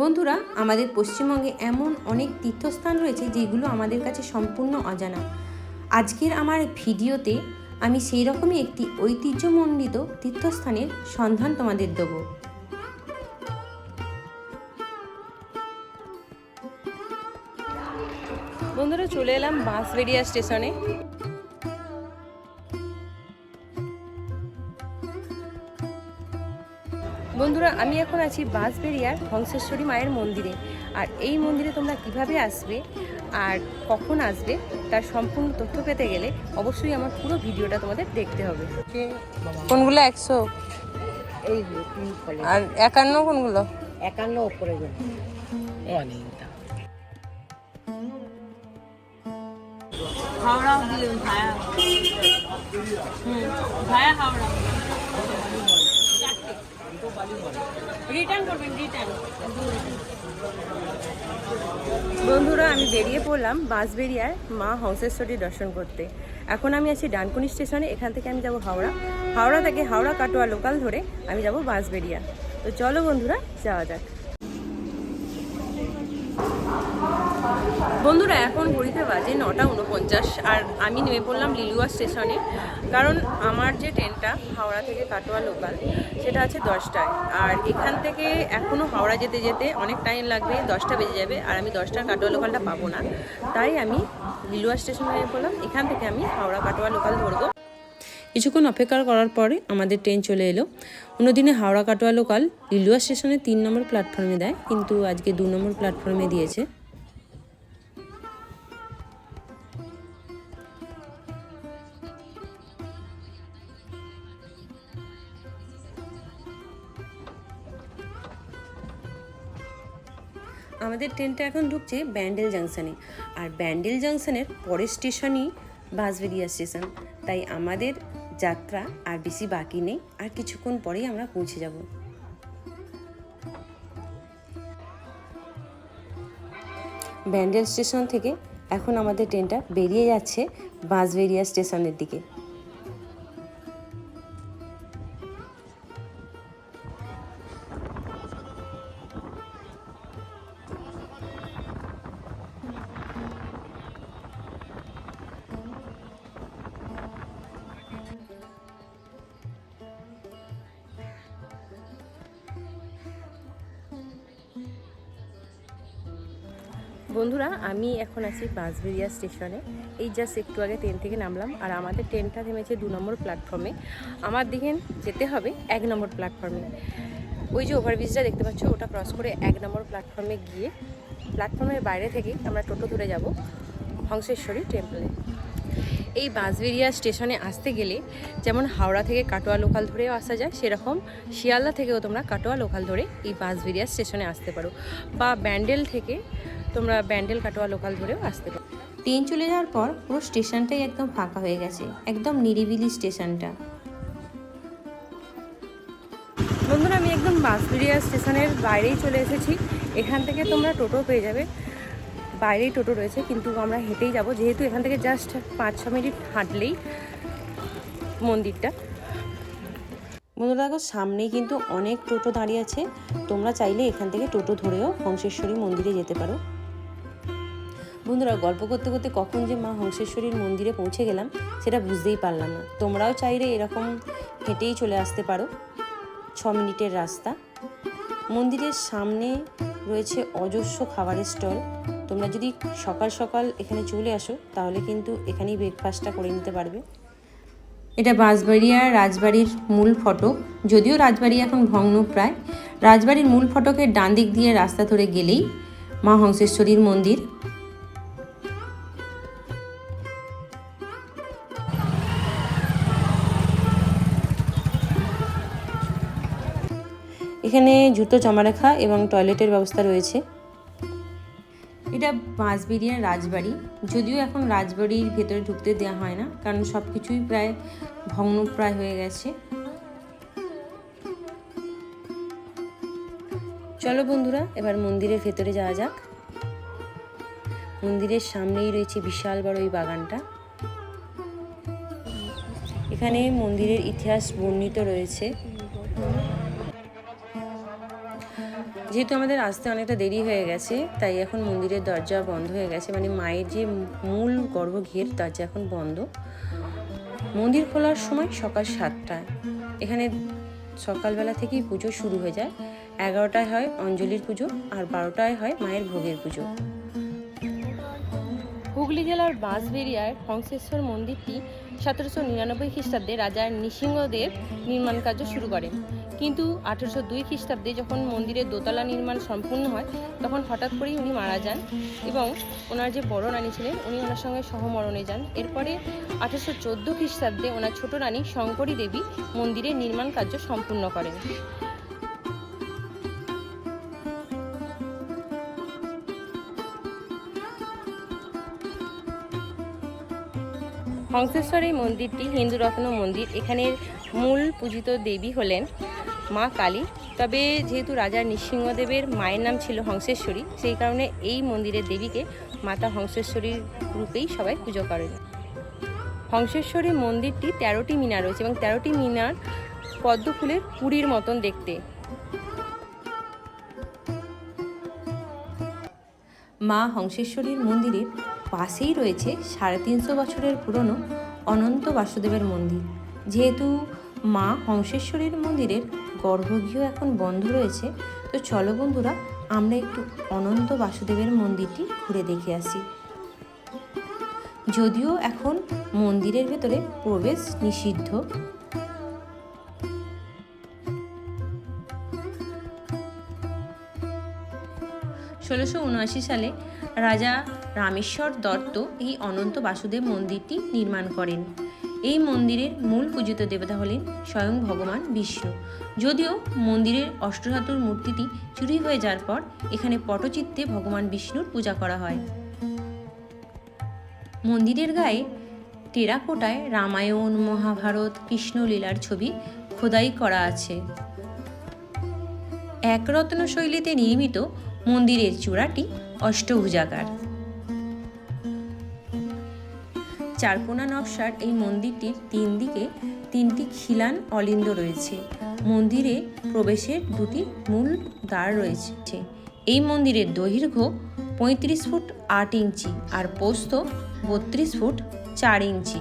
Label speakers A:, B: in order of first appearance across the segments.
A: বন্ধুরা, আমাদের পশ্চিমবঙ্গে এমন অনেক তীর্থস্থান রয়েছে যেগুলো আমাদের কাছে সম্পূর্ণ অজানা। আজকের আমার ভিডিওতে আমি সেই রকমই একটি ঐতিহ্যমণ্ডিত তীর্থস্থানের সন্ধান তোমাদের দেবো। বন্ধুরা, চলে এলাম বাস বাঁশবেড়িয়া স্টেশনে। বন্ধুরা আমি এখন আছি বাঁশবেড়িয়ার হংসেশ্বরী মায়ের মন্দিরে। আর এই মন্দিরে তোমরা কীভাবে আসবে আর কখন আসবে তার সম্পূর্ণ তথ্য পেতে গেলে অবশ্যই আমার পুরো ভিডিওটা তোমাদের দেখতে হবে। কোনগুলো? একশো? আর একান্ন কোনগুলো?
B: একান্ন ওপরে
C: হাওড়া হুম হাওড়া।
A: বন্ধুরা, আমি বেরিয়ে পড়লাম বাঁশবেরিয়ার মা হংসেশ্বরী দর্শন করতে। এখন আমি আছি ডানকুনি স্টেশনে, এখান থেকে আমি যাব হাওড়া। হাওড়া থেকে হাওড়া কাটোয়া লোকাল ধরে আমি যাব বাঁশবেরিয়া তো চলো বন্ধুরা, যাওয়া যাক। বন্ধুরা, এখন ঘড়িতে বাজে নটা উনপঞ্চাশ আর আমি নেমে পড়লাম লিলুয়া স্টেশনে। কারণ আমার যে ট্রেনটা হাওড়া থেকে কাটোয়া লোকাল সেটা আছে দশটায়। আর এখান থেকে এখনও হাওড়া যেতে যেতে অনেক টাইম লাগবে, দশটা বেজে যাবে, আর আমি দশটার কাটোয়া লোকালটা পাবো না। তাই আমি লিলুয়া স্টেশনে নেমে পড়লাম। এখান থেকে আমি হাওড়া কাটোয়া লোকাল ধরবো। কিছুক্ষণ অপেক্ষা করার পরে আমাদের ট্রেন চলে এলো। অন্যদিনে হাওড়া কাটোয়া লোকাল লিলুয়া স্টেশনে তিন নম্বর প্ল্যাটফর্মে দেয়, কিন্তু আজকে দু নম্বর প্ল্যাটফর্মে দিয়েছে। আমাদের ট্রেনটা এখন ঢুকছে ব্যান্ডেল জাংশনে। আর ব্যান্ডেল জাংশনের পরের স্টেশনই বাঁশবেরিয়া স্টেশন। তাই আমাদের যাত্রা আর বেশি বাকি নেই, আর কিছুক্ষণ পরেই আমরা পৌঁছে যাব। ব্যান্ডেল স্টেশন থেকে এখন আমাদের ট্রেনটা বেরিয়ে যাচ্ছে বাঁশবেরিয়া স্টেশনের দিকে। বন্ধুরা, আমি এখন আছি বাঁশবেরিয়া স্টেশনে। এই জাস্ট একটু আগে ট্রেন থেকে নামলাম, আর আমাদের ট্রেনটা থেমেছে দু নম্বর প্ল্যাটফর্মে আমার দিকে যেতে হবে এক নম্বর প্ল্যাটফর্মে ওই যে ওভারব্রিজটা দেখতে পাচ্ছ, ওটা ক্রস করে এক নম্বর প্ল্যাটফর্মে গিয়ে প্ল্যাটফর্মের বাইরে থেকে আমরা টোটো ধরে যাব হংসেশ্বরী টেম্পলে এই বাঁশবেরিয়া স্টেশনে আসতে গেলে যেমন হাওড়া থেকে কাটোয়া লোকাল ধরেও আসা যায়, সেরকম শিয়ালদা থেকেও তোমরা কাটোয়া লোকাল ধরে এই বাঁশবেরিয়া স্টেশনে আসতে পারো। বা ব্যান্ডেল থেকে তোমরা ব্যান্ডেল কাটোয়া লোকাল ধরেও আসতে পারো। ট্রেন চলে যাওয়ার পর পুরো স্টেশনটাই একদম ফাঁকা হয়ে গেছে একদম নিরিবিলি স্টেশনটা। বন্ধুরা আমি একদম বাঁশবেরিয়া স্টেশনের বাইরেই চলে এসেছি। এখান থেকে তোমরা টোটো পেয়ে যাবে। বাইরেই টোটো রয়েছে কিন্তু আমরা হেঁটেই যাব। যেহেতু এখান থেকে জাস্ট পাঁচ ছ মিনিট হাঁটলেই মন্দিরটা। বন্ধুরা দেখো সামনেই কিন্তু অনেক টোটো দাঁড়িয়ে আছে। তোমরা চাইলে এখান থেকে টোটো ধরেও হংসেশ্বরী মন্দিরে যেতে পারো। বন্ধুরা, গল্প করতে করতে কখন যে মা হংসেশ্বরীর মন্দিরে পৌঁছে গেলাম, সেটা বুঝতেই পারলাম না। তোমরাও চাইলে এরকম হেঁটেই চলে আসতে পারো। ছ মিনিটের রাস্তা। মন্দিরের সামনে রয়েছে অজস্র খাবারের স্টল। তোমরা যদি সকাল সকাল এখানে চলে আসো, তাহলে কিন্তু এখানেই ব্রেকফাস্টটা করে নিতে পারবে। এটা বাঁশবাড়িয়া রাজবাড়ির মূল ফটক। যদিও রাজবাড়ি এখন ভগ্ন প্রায় রাজবাড়ির মূল ফটকের ডান দিক দিয়ে রাস্তা ধরে গেলেই মা হংসেশ্বরীর মন্দির। এখানে জুতো জমা রাখা এবং টয়লেটের ব্যবস্থা রয়েছে। এটা বাঁশবেরিয়ার রাজবাড়ি। যদিও এখন রাজবাড়ির ভেতরে ঢুকতে দেওয়া হয় না, কারণ সব কিছুই প্রায় ভগ্নপ্রায় হয়ে গেছে। চলো বন্ধুরা, এবার মন্দিরের ভেতরে যাওয়া যাক। মন্দিরের সামনেই রয়েছে বিশাল বড় এই বাগানটা। এখানে মন্দিরের ইতিহাস বর্ণিত রয়েছে। যেহেতু আমাদের আসতে অনেকটা দেরি হয়ে গেছে, তাই এখন মন্দিরের দরজা বন্ধ হয়ে গেছে। মানে মায়ের যে মূল গর্ভগৃহের দরজা এখন বন্ধ। মন্দির খোলার সময় সকাল সাতটায়। এখানে সকালবেলা থেকেই পুজো শুরু হয়ে যায়। এগারোটায় হয় অঞ্জলির পুজো আর বারোটায় হয় মায়ের ভোগের পুজো। হুগলি জেলার বাঁশবেরিয়ার হংসেশ্বর মন্দিরটি সতেরোশো নিরানব্বই খ্রিস্টাব্দে রাজা নৃসিংহদেব নির্মাণ কার্য শুরু করেন। কিন্তু আঠেরোশো দুই খ্রিস্টাব্দে যখন মন্দিরের দোতলা নির্মাণ সম্পূর্ণ হয়, তখন হঠাৎ করেই উনি মারা যান এবং ওনার যে বড় রানী ছিলেন, উনি ওনার সঙ্গে সহমরণে যান। এরপরে আঠেরোশো চোদ্দ খ্রিস্টাব্দে ওনার ছোট রানী শঙ্করী দেবী মন্দিরের নির্মাণ কার্য সম্পূর্ণ করেন। হংসেশ্বর এই মন্দিরটি হিন্দু রত্ন মন্দির। এখানের মূল পূজিত দেবী হলেন মা কালী। তবে যেহেতু রাজা নৃসিংহদেবের মায়ের নাম ছিল হংসেশ্বরী, সেই কারণে এই মন্দিরের দেবীকে মাতা হংসেশ্বরীর রূপেই সবাই পুজো করেন। হংসেশ্বরী মন্দিরটি তেরোটি মিনার রয়েছে এবং তেরোটি মিনার পদ্ম ফুলের পুরীর মতন দেখতে। মা হংসেশ্বরীর মন্দিরের পাশেই রয়েছে সাড়ে তিনশো বছরের পুরনো অনন্ত বাসুদেবের মন্দির। যেহেতু মা হংসেশ্বরীর মন্দিরের গর্ভগৃহ এখন বন্ধ রয়েছে, তো চলো বন্ধুরা, আমরা একটু অনন্ত বাসুদেবের মন্দিরটি ঘুরে দেখে আসি। যদিও এখন মন্দিরের ভেতরে প্রবেশ নিষিদ্ধ। ষোলোশো উনআশি সালে রাজা রামেশ্বর দত্ত এই অনন্ত বাসুদেব মন্দিরটি নির্মাণ করেন। এই মন্দিরের মূল পূজিত দেবতা হলেন স্বয়ং ভগবান বিষ্ণু। যদিও মন্দিরের অষ্টধাতুর মূর্তিটি চুরি হয়ে যাওয়ার পর এখানে পটচিত্তে ভগবান বিষ্ণুর পূজা করা হয়। মন্দিরের গায়ে টেরাকোটায় রামায়ণ, মহাভারত, কৃষ্ণলীলার ছবি খোদাই করা আছে। একরত্ন শৈলীতে নির্মিত মন্দিরের চূড়াটি অষ্টভুজাকার। চারকোনা নকশার এই মন্দিরটির তিন দিকে তিনটি খিলান অলিন্দ রয়েছে। মন্দিরে প্রবেশের দুটি মূল দ্বার রয়েছে। এই মন্দিরের দৈর্ঘ্য পঁয়ত্রিশ ফুট আট ইঞ্চি আর পোস্ত বত্রিশ ফুট চার ইঞ্চি।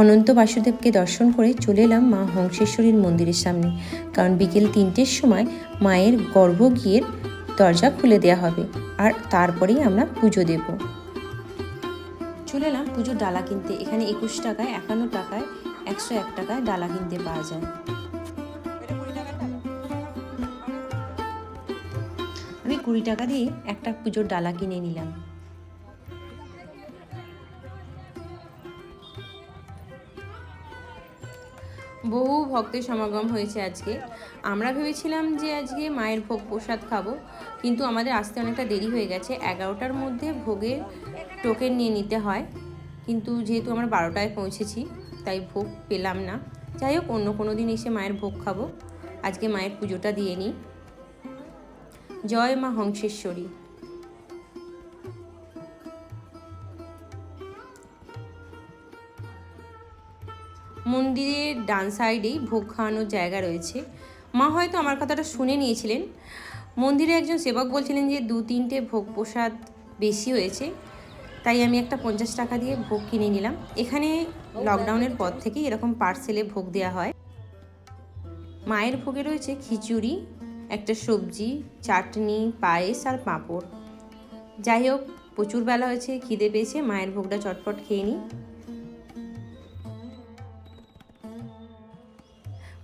A: অনন্ত বাসুদেবকে দর্শন করে চলে এলাম মা হংসেশ্বরীর মন্দিরের সামনে। কারণ বিকেল তিনটের সময় মায়ের গর্ভগৃহের দরজা খুলে দেওয়া হবে। আর তারপরেই আমরা পুজো দেব। চলে এলাম পুজোর ডালা কিনতে। এখানে একুশ টাকায়, একান্ন টাকায়, একশো এক টাকায় ডালা কিনতে পাওয়া যায়। আমি কুড়ি টাকা দিয়ে একটা পুজোর ডালা কিনে নিলাম। বহু ভক্তের সমাগম হয়েছে আজকে। আমরা ভেবেছিলাম যে আজকে মায়ের ভোগ প্রসাদ খাব, কিন্তু আমাদের আসতে অনেকটা দেরি হয়ে গেছে। এগারোটার মধ্যে ভোগের টোকেন নিয়ে নিতে হয়, কিন্তু যেহেতু আমরা বারোটায় পৌঁছেছি, তাই ভোগ পেলাম না। যাই হোক, অন্য কোনো দিন এসে মায়ের ভোগ খাব। আজকে মায়ের পুজোটা দিয়ে নিই। জয় মা হংসেশ্বরী। মন্দিরের ডান সাইডেই ভোগ খাওয়ানোর জায়গা রয়েছে। মা হয়তো আমার কথাটা শুনে নিয়েছিলেন। মন্দিরে একজন সেবক বলছিলেন যে দু তিনটে ভোগ প্রসাদ বেশি হয়েছে, তাই আমি একটা পঞ্চাশ টাকা দিয়ে ভোগ কিনে নিলাম। এখানে লকডাউনের পর থেকেই এরকম পার্সেলে ভোগ দেওয়া হয়। মায়ের ভোগে রয়েছে খিচুড়ি, একটা সবজি, চাটনি, পায়েস আর পাঁপড়। যাই হোক, প্রচুর বেলা হয়েছে, খিদে পেয়েছে, মায়ের ভোগটা চটপট খেয়ে নিই।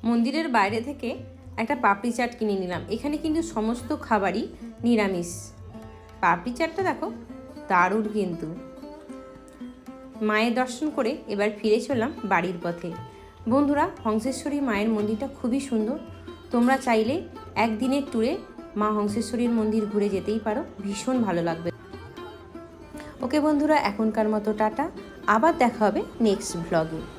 A: মন্দিরের বাইরে থেকে একটা পাপড়ি চাট কিনে নিলাম। এখানে কিন্তু সমস্ত খাবারই নিরামিষ। পাপড়ি চাটটা দেখো, দারুণ কিন্তু। মায়ের দর্শন করে এবার ফিরে চললাম বাড়ির পথে। বন্ধুরা, হংসেশ্বরী মায়ের মন্দিরটা খুবই সুন্দর। তোমরা চাইলে একদিনের ট্যুরে মা হংসেশ্বরীর মন্দির ঘুরে যেতেই পারো। ভীষণ ভালো লাগবে। ওকে বন্ধুরা, এখনকার মতো টাটা। আবার দেখা হবে নেক্সট ব্লগে।